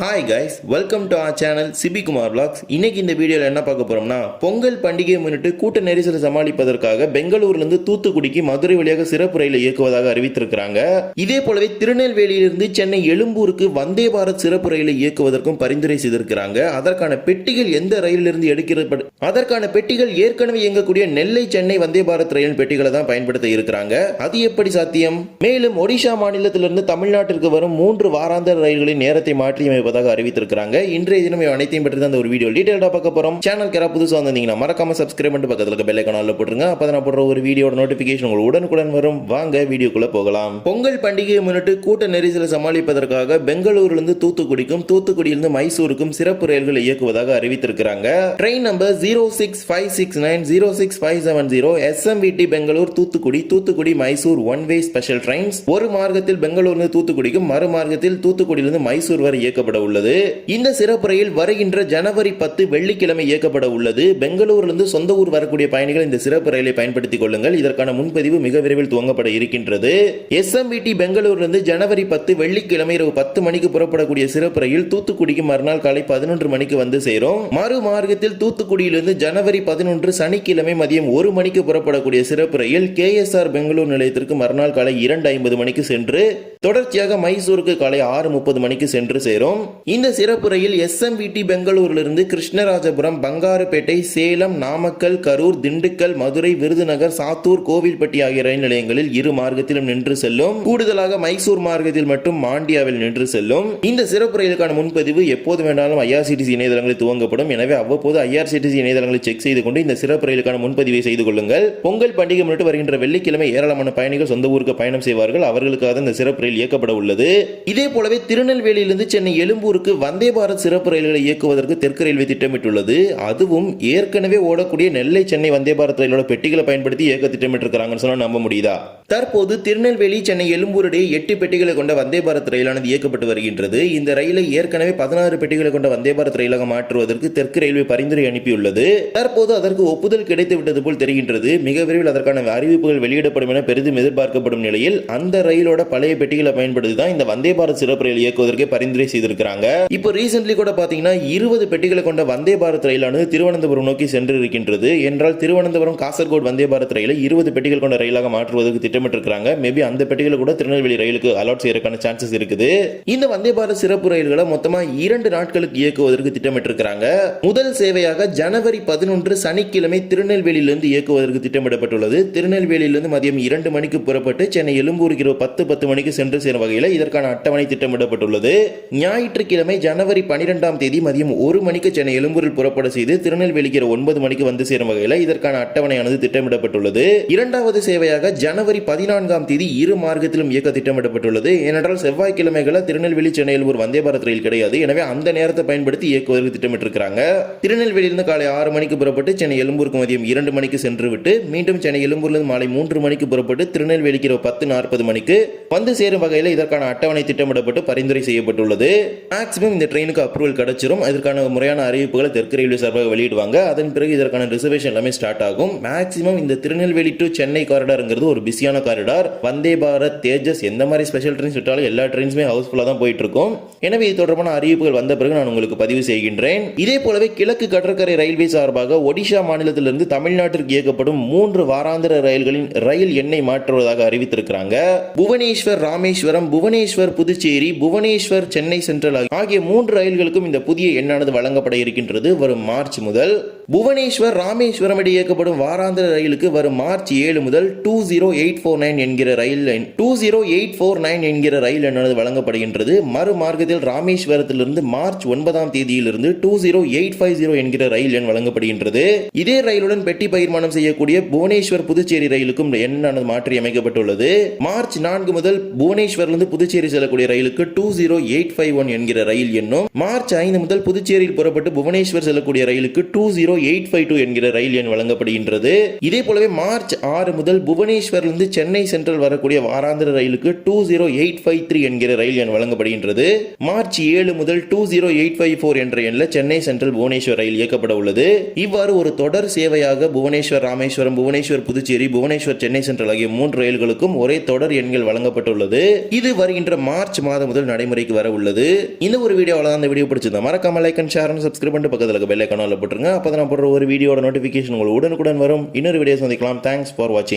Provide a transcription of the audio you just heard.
Hi guys welcome to our channel Sibi Kumar vlogs. இன்னைக்கு இந்த வீடியோவில் என்ன பார்க்க போறோம்னா பொங்கல் பண்டிகையை முன்னிட்டு கூட்ட நெரிசலை சமாளிப்பதற்காக பெங்களூர்லேருந்து தூத்துக்குடிக்கு மதுரை வழியாக சிறப்பு ரயிலை இயக்குவதாக அறிவித்திருக்கிறாங்க. இதே போலவே திருநெல்வேலியிலிருந்து சென்னை எழும்பூருக்கு வந்தே பாரத் சிறப்பு ரயிலை இயக்குவதற்கும் பரிந்துரை செய்திருக்கிறாங்க. அதற்கான பெட்டிகள் எந்த ரயிலிருந்து எடுக்கிறது அதற்கான பெட்டிகள் ஏற்கனவே இயங்கக்கூடிய நெல்லை சென்னை வந்தே பாரத் ரயில் பெட்டிகளை தான் பயன்படுத்த இருக்கிறாங்க. அது எப்படி சாத்தியம்? மேலும் ஒடிஷா மாநிலத்திலிருந்து தமிழ்நாட்டிற்கு வரும் மூன்று வாராந்திர ரயில்களின் நேரத்தை மாற்றி அமைப்பதாக அறிவித்திருக்கிறாங்க. இன்றைய தினம் அனைத்தையும் பற்றி தான் ஒரு வீடியோ டீடைல்டா பார்க்க போறோம். சேனல் யாராவது புதுசாக வந்திருந்தீங்கன்னா மறக்காம சப்ஸ்கிரைப் பண்ணிட்டு பக்கத்துல இருக்க பெல் ஐக்கான போட்டுருங்க. அப்பதான் நான் போடுற ஒரு வீடியோட நோட்டிபிகேஷன் உங்களுக்கு உடனுக்குடன் வரும். வாங்க வீடியோக்குள்ள போகலாம். பொங்கல் பண்டிகையை முன்னிட்டு கூட்ட நெரிசலை சமாளிப்பதற்காக பெங்களூரிலிருந்து தூத்துக்குடிக்கும் தூத்துக்குடியிலிருந்து மைசூருக்கும் சிறப்பு ரயில்களை இயக்குவதாக அறிவித்திருக்கிறாங்க. Train number zero six five six nine zero six five seven zero SMVT Bangalore Thoothukudi Thoothukudi Mysore one way special trains ஒரு மார்க்கத்தில் பெங்களூரிலிருந்து தூத்துக்குடிக்கும் மறு மார்க்கத்தில் தூத்துக்குடியிலிருந்து மைசூர் வரை இயக்கப்பட உள்ளது இந்த சிறப்பு ரயில் வருகின்ற ஜனவரி பத்து வெள்ளிக்கிழமை இயக்கப்பட உள்ளது பெங்களூரிலிருந்து சொந்த ஊர் வரக்கூடிய பயணிகள் இந்த சிறப்பு ரயிலை பயன்படுத்திக் கொள்ளுங்கள். இதற்கான முன்பதிவு மிக விரைவில் துவங்கப்பட இருக்கின்றது. எஸ்எம்பிடி பெங்களூரிலிருந்து ஜனவரி பத்து வெள்ளிக்கிழமை இரவு பத்து மணிக்கு புறப்படக்கூடிய சிறப்பு ரயில் தூத்துக்குடிக்கு மறுநாள் காலை பதினொன்று மணிக்கு வந்து சேரும். மறு மார்க்கத்தில் தூத்துக்குடியிலிருந்து ஜனவரி பதினொன்று சனிக்கிழமை மதியம் ஒரு மணிக்கு புறப்படக்கூடிய சிறப்பு ரயில் கேஎஸ்ஆர் பெங்களூர் நிலையத்திற்கு மறுநாள் காலை இரண்டு ஐம்பது மணிக்கு சென்று தொடர்ச்சியாக மைசூருக்கு காலை ஆறு முப்பது மணிக்கு சென்று சேரும். இந்த சிறப்பு ரயில் எஸ்எம்பிடி பெங்களூரிலிருந்து கிருஷ்ணராஜபுரம் பங்காருப்பேட்டை சேலம் நாமக்கல் கரூர் திண்டுக்கல் மதுரை விருதுநகர் சாத்தூர் கோவில்பட்டி ஆகிய ரயில் நிலையங்களில் இரு மார்க்கத்திலும் நின்று செல்லும். கூடுதலாக மைசூர் மார்க்கத்தில் மட்டும் மாண்டியாவில் நின்று செல்லும். இந்த சிறப்பு ரயிலுக்கான முன்பதிவு எப்போது வேண்டாலும் ஐஆர்சிடிசி இணையதளங்களில் துவங்கப்படும். எனவே அவ்வப்போது ஐஆர்சிடிசி இணையதளங்களை செக் செய்து கொண்டு இந்த சிறப்பு ரயிலுக்கான முன்பதிவை செய்து கொள்ளுங்கள். பொங்கல் பண்டிகை முன்னிட்டு வருகின்ற வெள்ளிக்கிழமை ஏராளமான பயணிகள் சொந்த ஊருக்கு பயணம் செய்வார்கள். அவர்களுக்காக இந்த சிறப்பு ரயில் இயக்கப்பட உள்ளது. இதே போலவே திருநெல்வேலியிலிருந்து சென்னை எழும்பூருக்கு வந்தே பாரத் சிறப்பு ரயில்களை இயக்குவதற்கு தெற்கு ரயில்வே திட்டமிட்டுள்ளது. அதுவும் ஏற்கனவே ஓடக்கூடிய நெல்லை சென்னை வந்தே பாரத் ரயிலோட பெட்டிகளை பயன்படுத்தி இயக்க திட்டமிட்டிருக்கிறாங்கன்னு சொன்னா நம்ப முடியுதா? தற்போது திருநெல்வேலி சென்னை எழும்பூரிடையே எட்டு பெட்டிகளை கொண்ட வந்தே பாரத் ரயிலானது இயக்கப்பட்டு வருகின்றது. இந்த ரயிலை ஏற்கனவே பதினாறு பெட்டிகளை கொண்ட வந்தே பாரத் ரயிலாக மாற்றுவதற்கு தெற்கு ரயில்வே பரிந்துரை அனுப்பியுள்ளது. தற்போது அதற்கு ஒப்புதல் கிடைத்து விட்டது போல் தெரிகின்றது. மிக விரைவில் அதற்கான அறிவிப்புகள் வெளியிடப்படும் என பெரிதும் எதிர்பார்க்கப்படும் நிலையில் அந்த ரயிலோட பழைய பெட்டிகள் பயன்படுத்தி தான் இந்த வந்தே பாரத் சிறப்பு ரயில் இயக்குவதற்கு பரிந்துரை செய்திருக்கிறாங்க. இப்போ ரீசென்ட்லி கூட பாத்தீங்கன்னா இருபது பெட்டிகளை கொண்ட வந்தே பாரத் ரயிலானது திருவனந்தபுரம் நோக்கி சென்று இருக்கின்றது என்றால் திருவனந்தபுரம் காசர்கோடு வந்தே பாரத் ரயிலை இருபது பெட்டிகள் கொண்ட ரயிலாக மாற்றுவதற்கு திட்டமிட்டிருக்கிறாங்க. மேபி அந்த பெட்டிகளை கூட திருநெல்வேலி ரயிலுக்கு அலாட் செய்யறதுக்கான சான்சஸ் இருக்குது. இந்த வந்தே பாரத் சிறப்பு ரயில்களை மொத்தமா இரண்டு நாட்களுக்கு இயக்குவதற்கு திட்டமிட்டிருக்கிறாங்க. முதல் சேவையாக ஜனவரி பதினொன்று சனிக்கிழமை திருநெல்வேலியிலிருந்து இயக்குவதற்கு திட்டமிடப்பட்டுள்ளது. திருநெல்வேலியிலிருந்து மதியம் இரண்டு மணிக்கு புறப்பட்டு சென்னை எழும்பூருக்கு இரவு பத்து பத்து மணிக்கு சென்று சென்று சேரும் வகையில் இதற்கான அட்டவணை திட்டமிடப்பட்டுள்ளது. ஞாயிற்றுக்கிழமை ஜனவரி பனிரெண்டாம் தேதி மதியம் ஒரு மணிக்கு சென்னை எழும்பூரில் புறப்பட செய்து திருநெல்வேலிக்கு ஒன்பது மணிக்கு வந்து சேரும் வகையில் இதற்கான அட்டவணையானது திட்டமிடப்பட்டுள்ளது. இரண்டாவது சேவையாக ஜனவரி பதினான்காம் தேதி இரு மார்க்கத்திலும் இயக்க திட்டமிடப்பட்டுள்ளது. ஏனென்றால் செவ்வாய்க்கிழமைகளை திருநெல்வேலி சென்னை எழும்பூர் வந்தே பாரத் ரயில் கிடையாது. எனவே அந்த நேரத்தை பயன்படுத்தி இயக்குவதற்கு திட்டமிட்டிருக்கிறாங்க. திருநெல்வேலியிலிருந்து காலை ஆறு மணிக்கு புறப்பட்டு சென்னை எழும்பூருக்கு மதியம் இரண்டு மணிக்கு சென்று விட்டு மீண்டும் சென்னை எழும்பூரிலிருந்து மாலை மூன்று மணிக்கு புறப்பட்டு திருநெல்வேலிக்கு இரவு பத்து நாற்பது மணிக்கு வந்து சேரும் வகையில் இதற்கான அட்டவணை திட்டமிடப்பட்டு பரிந்துரை செய்யப்பட்டுள்ளது. மேக்ஸிமம் இந்த ட்ரெயினுக்கு அப்ரூவல் கிடைச்சிரும். இதற்கான முறையான அறிவிப்புகளை தெற்கு ரயில்வே சார்பாக வெளியிடுவாங்க. அதன் பிறகு இதற்கான ரிசர்வேஷன் எல்லாமே ஸ்டார்ட் ஆகும். மேக்ஸிமம் இந்த திருநெல்வேலி டு சென்னை காரிடார்ங்கிறது ஒரு பிஸியான காரிடார் வந்தே பாரத் தேஜஸ் எந்த மாதிரி ஸ்பெஷல் ட்ரெயின்ஸ் விட்டாலும் எல்லா ட்ரெயின்ஸுமே ஹவுஸ்ஃபுல்லாக தான் போயிட்டு இருக்கும் எனவே இது தொடர்பான அறிவிப்புகள் வந்த பிறகு நான் உங்களுக்கு பதிவு செய்கின்றேன். இதே போலவே கிழக்கு கடற்கரை ரயில்வே சார்பாக ஒடிஷா மாநிலத்திலிருந்து தமிழ்நாட்டிற்கு இயக்கப்படும் மூன்று வாராந்திர ரயில்களின் ரயில் எண்ணை மாற்றுவதாக அறிவித்திருக்கிறாங்க. புவனேஸ்வர் ராமே ராமேஸ்வரம் புவனேஸ்வர் புதுச்சேரி புவனேஸ்வர் சென்னை சென்ட்ரல் ஆகிய மூன்று ரயில்களுக்கும் இந்த புதிய எண்ணானது வழங்கப்பட இருக்கின்றது வரும் மார்ச் முதல். புவனேஸ்வர் ராமேஸ்வரம் இடையே இயக்கப்படும் வாராந்திர ரயிலுக்கு வரும் மார்ச் ஏழு முதல் two zero eight four nine என்கிற ரயில் two zero eight four nine என்கிற ரயில் எண்ணானது வழங்கப்படுகின்றது. மறு மார்க்கத்தில் ராமேஸ்வரத்திலிருந்து மார்ச் ஒன்பதாம் தேதியிலிருந்து two zero eight five zero என்கிற ரயில் எண் வழங்கப்படுகின்றது. இதே ரயிலுடன் பெட்டி பகிர்மானம் செய்யக்கூடிய புவனேஸ்வர் புதுச்சேரி ரயிலுக்கும் எண்ணானது மாற்றி அமைக்கப்பட்டுள்ளது மார்ச் நான்கு முதல் புவனே புவனேஸ்வர்லேருந்து புதுச்சேரி செல்லக்கூடிய ரயிலுக்கு two zero eight five one என்கிற ரயில் எண்ணும் மார்ச் ஐந்து முதல் புதுச்சேரியில் புறப்பட்டு புவனேஸ்வர் செல்லக்கூடிய ரயிலுக்கு two zero eight five two என்கிற ரயில் எண் வழங்கப்படுகின்றது. இதே போலவே மார்ச் ஆறு முதல் புவனேஸ்வர்லேருந்து சென்னை சென்ட்ரல் வரக்கூடிய வாராந்திர ரயிலுக்கு two zero eight five three என்கிற ரயில் எண் வழங்கப்படுகின்றது. மார்ச் ஏழு முதல் two zero eight five four என்ற எண்ணில் சென்னை சென்ட்ரல் புவனேஸ்வர் ரயில் இயக்கப்பட உள்ளது. இவ்வாறு ஒரு தொடர் சேவையாக புவனேஸ்வர் ராமேஸ்வரம் புவனேஸ்வர் புதுச்சேரி புவனேஸ்வர் சென்னை சென்ட்ரல் ஆகிய மூன்று ரயில்களுக்கும் ஒரே தொடர் எண்கள் வழங்கப்பட்டுள்ளது. இது வருகின்ற மார்ச் மாதம் முதல் நடைமுறைக்கு வர உள்ளது. இந்த ஒரு வீடியோவில் தான் இந்த வீடியோ பிடிச்சிருந்தா மறக்காம லைக் அண்ட் ஷேர் சப்ஸ்கிரைப் பண்ணிட்டு பக்கத்தில் இருக்க பெல் ஐக்கானில் போட்டுருங்க. அப்போ நான் போடுற ஒரு வீடியோட நோட்டிஃபிகேஷன் உங்களுக்கு உடனுக்குடன் வரும். இன்னொரு வீடியோ சந்திக்கலாம். தேங்க்ஸ் ஃபார் வாட்சிங்